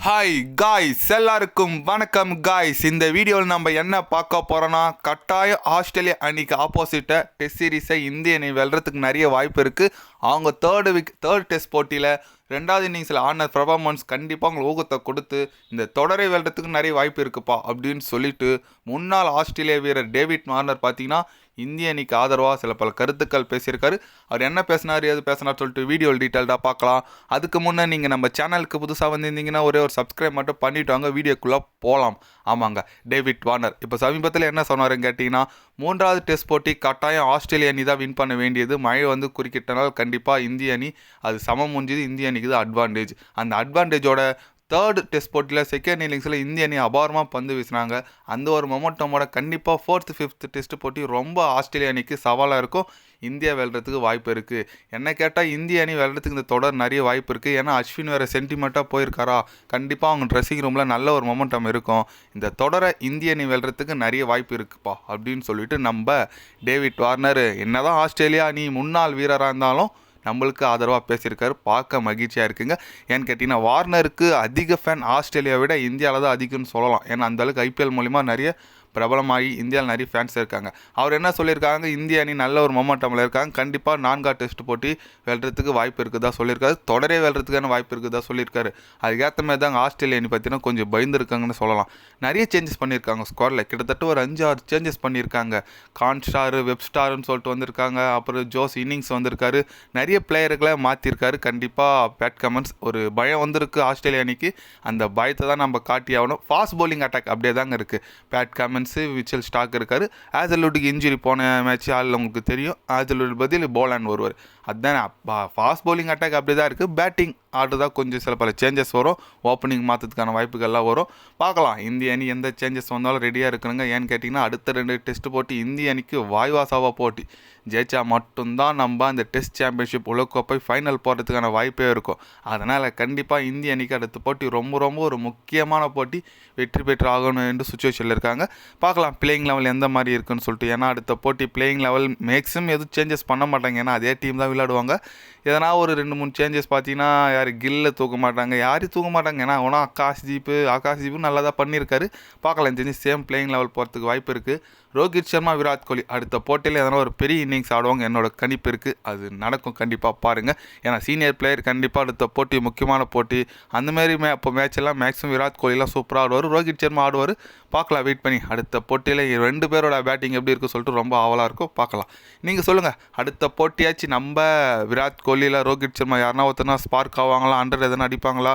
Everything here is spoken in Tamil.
ஹாய் காய்ஸ் எல்லாருக்கும் வணக்கம் காய்ஸ் இந்த வீடியோவில் நம்ம என்ன பார்க்க போகிறோன்னா கட்டாயம் ஆஸ்திரேலியா அணிக்கு ஆப்போசிட்டை டெஸ்ட் சீரீஸை இந்திய அணி வெல்றதுக்கு நிறைய வாய்ப்பு இருக்குது அவங்க தேர்டு வீக் தேர்ட் டெஸ்ட் போட்டியில் ரெண்டாவது இன்னிங்ஸில் ஆன பர்ஃபார்மன்ஸ் கண்டிப்பாக அவங்களுக்கு ஊக்கத்தை கொடுத்து இந்த தொடரை வெல்றதுக்கு நிறைய வாய்ப்பு இருக்குப்பா அப்படின்னு சொல்லிட்டு முன்னாள் ஆஸ்திரேலிய வீரர் டேவிட் மார்னர் பார்த்தீங்கன்னா இந்திய அணிக்கு ஆதரவாக சில பல கருத்துக்கள் பேசியிருக்காரு. அவர் என்ன பேசினார் எது பேசினார் சொல்லிட்டு வீடியோ டீட்டெயில்டாக பார்க்கலாம். அதுக்கு முன்னே நீங்கள் நம்ம சேனலுக்கு புதுசாக வந்திருந்தீங்கன்னா ஒரே ஒரு சப்ஸ்கிரைப் மட்டும் பண்ணிட்டு வாங்க வீடியோக்குள்ளே போகலாம் ஆமாங்க டேவிட் வார்னர். இப்போ சமீபத்தில் என்ன சொன்னாருன்னு கேட்டிங்கன்னா மூன்றாவது டெஸ்ட் போட்டி கட்டாயம் ஆஸ்திரேலிய அணி தான் வின் பண்ண வேண்டியது. மழை வந்து குறுக்கிட்டனால் கண்டிப்பாக இந்திய அணி அது சமம் முடிஞ்சது இந்திய அணிக்கு தான் அட்வான்டேஜ் அந்த அட்வான்டேஜோட தேர்ட் டெஸ்ட் போட்டியில் செகண்ட் இன்னிங்ஸில் இந்திய அணி அபாரமாக பந்து வீசினாங்க. அந்த ஒரு மொமெண்டமோட கண்டிப்பாக ஃபோர்த்து ஃபிஃப்த் டெஸ்ட் போட்டி ரொம்ப ஆஸ்திரேலிய அணிக்கு சவாலாக இருக்கும். இந்தியா விளையாடுறதுக்கு வாய்ப்பு இருக்குது என்ன கேட்டால் இந்திய அணி விளையாடுறதுக்கு இந்த தொடர் நிறைய வாய்ப்பு இருக்குது ஏன்னா அஸ்வின் வேறு சென்டிமெண்ட்டாக போயிருக்காரா? கண்டிப்பாக அவங்க ட்ரெஸ்ஸிங் ரூமில் நல்ல ஒரு மொமெண்டம் இருக்கும். இந்த தொடரை இந்திய அணி விளையாடுறதுக்கு நிறைய வாய்ப்பு இருக்குப்பா அப்படின்னு சொல்லிட்டு நம்ம டேவிட் வார்னர் என்னதான் ஆஸ்திரேலியா அணி முன்னாள் வீரராக இருந்தாலும் நம்மளுக்கு ஆதரவாக பேசியிருக்காரு. பார்க்க மகிழ்ச்சியாக இருக்குங்க. ஏன்னு கேட்டிங்கன்னா வார்னருக்கு அதிக ஃபேன் ஆஸ்திரேலியாவை விட இந்தியாவில் தான் அதிகம்னு சொல்லலாம். ஏன்னா அந்தளவுக்கு ஐபிஎல் மூலிமா நிறைய பிரபலமாகி இந்தியாவில் நிறைய ஃபேன்ஸ் இருக்காங்க. அவர் என்ன சொல்லியிருக்காங்க? இந்திய அணி நல்ல ஒரு மொமெண்டமில் இருக்காங்க. கண்டிப்பாக நான்கா டெஸ்ட் போட்டி வெல்றதுக்கு வாய்ப்பு இருக்குதா சொல்லியிருக்காரு. தொடரே வெல்றதுக்கான வாய்ப்பு இருக்குதா சொல்லியிருக்காரு. அதுக்கேற்ற மாதிரி தாங்க ஆஸ்திரேலிய அணி பார்த்தீங்கன்னா கொஞ்சம் பயந்துருக்காங்கன்னு சொல்லலாம். நிறைய சேஞ்சஸ் பண்ணியிருக்காங்க ஸ்குவாடில் கிட்டத்தட்ட ஒரு அஞ்சு ஆறு சேஞ்சஸ் பண்ணியிருக்காங்க கான் ஸ்டார் வெப் ஸ்டார்னு சொல்லிட்டு வந்திருக்காங்க. அப்புறம் ஜோஸ் இன்னிங்ஸ் வந்திருக்காரு. நிறைய பிளேயர்களை மாற்றிருக்காரு கண்டிப்பாக பேட் கமெண்ட்ஸ் ஒரு பயம் வந்திருக்கு ஆஸ்திரேலிய அணிக்கு. அந்த பயத்தை தான் நம்ம காட்டி ஆகணும் ஃபாஸ்ட் பவுலிங் அட்டாக் அப்படியே தாங்க இருக்குது பேட் கமெண்ட்ஸ் விச்சல் ஸ்டாக் இருக்கார். ஆசல்வுட்டுக்கு இன்ஜுரி போன மேட்ச் ஆள் உங்களுக்கு தெரியும். ஆசல்வுட் பதில் போலான் வருவார் அதுதான் ஃபாஸ்ட் பவுலிங் அட்டாக் அப்படி தான் இருக்குது பேட்டிங் ஆடுறதா கொஞ்சம் சில பல சேஞ்சஸ் வரும். ஓப்பனிங் மாற்றத்துக்கான வாய்ப்புகள்லாம் வரும். பார்க்கலாம் இந்திய அணி எந்த சேஞ்சஸ் வந்தாலும் ரெடியாக இருக்கிறாங்க ஏன்னு கேட்டிங்கன்னா அடுத்த ரெண்டு டெஸ்ட் போட்டி இந்திய அணிக்கு வாய்வாசாவாக போட்டி. ஜெயிச்சா மட்டும்தான் நம்ம அந்த டெஸ்ட் சாம்பியன்ஷிப் உலகக்கோப்பை ஃபைனல் போகிறதுக்கான வாய்ப்பே இருக்கும். அதனால் கண்டிப்பாக இந்திய அணிக்கு அடுத்த போட்டி ரொம்ப ரொம்ப ஒரு முக்கியமான போட்டி. வெற்றி பெற்று ஆகணும் என்று சுச்சுவேஷனில் இருக்காங்க. பார்க்கலாம் பிளேயிங் லெவல் எந்த மாதிரி இருக்குன்னு சொல்லிட்டு. ஏன்னா அடுத்த போட்டி பிளேயிங் லெவல் மேக்ஸிமம் எதுவும் சேஞ்சஸ் பண்ண மாட்டாங்க. ஏன்னா அதே டீம் தான் விளையாடுவாங்க. எதனா ஒரு ரெண்டு மூணு சேஞ்சஸ் பார்த்தீங்கன்னா யார் கில்ல தூக்க மாட்டாங்க யாரையும் தூக்க மாட்டாங்க. ஏன்னா அவனா ஆகாஷ் ஜீப்பு ஆகாஷ் ஜீப்பு நல்லா தான் பண்ணியிருக்காரு. பார்க்கலாம் தெரிஞ்சு சேம் பிளேயிங் லெவல் போகிறதுக்கு வாய்ப்பு இருக்குது ரோஹித் சர்மா விராட் கோலி அடுத்த போட்டியில் எதனா ஒரு பெரிய இன்னிங்ஸ் ஆடுவாங்க என்னோட கணிப்பு இருக்குது அது நடக்கும். கண்டிப்பாக பாருங்கள் ஏன்னா சீனியர் பிளேயர் கண்டிப்பாக அடுத்த போட்டி முக்கியமான போட்டி. அந்தமாரி மே இப்போ மேட்செல்லாம் மேக்ஸிமம் விராட் கோலிலாம் சூப்பராக ஆடுவார். ரோஹித் சர்மா ஆடுவார். பார்க்கலாம் வெயிட் பண்ணி. அடுத்த போட்டியில் ரெண்டு பேரோட பேட்டிங் எப்படி இருக்குன்னு சொல்லிட்டு ரொம்ப ஆவலாக இருக்கும் பார்க்கலாம். நீங்கள் சொல்லுங்கள் அடுத்த போட்டியாச்சு நம்ம விராட் கோலியில் ரோஹித் சர்மா யாருனா ஒருத்தனா ஸ்பார்க் ஆவாங்களா? அண்டர் எதனா அடிப்பாங்களா?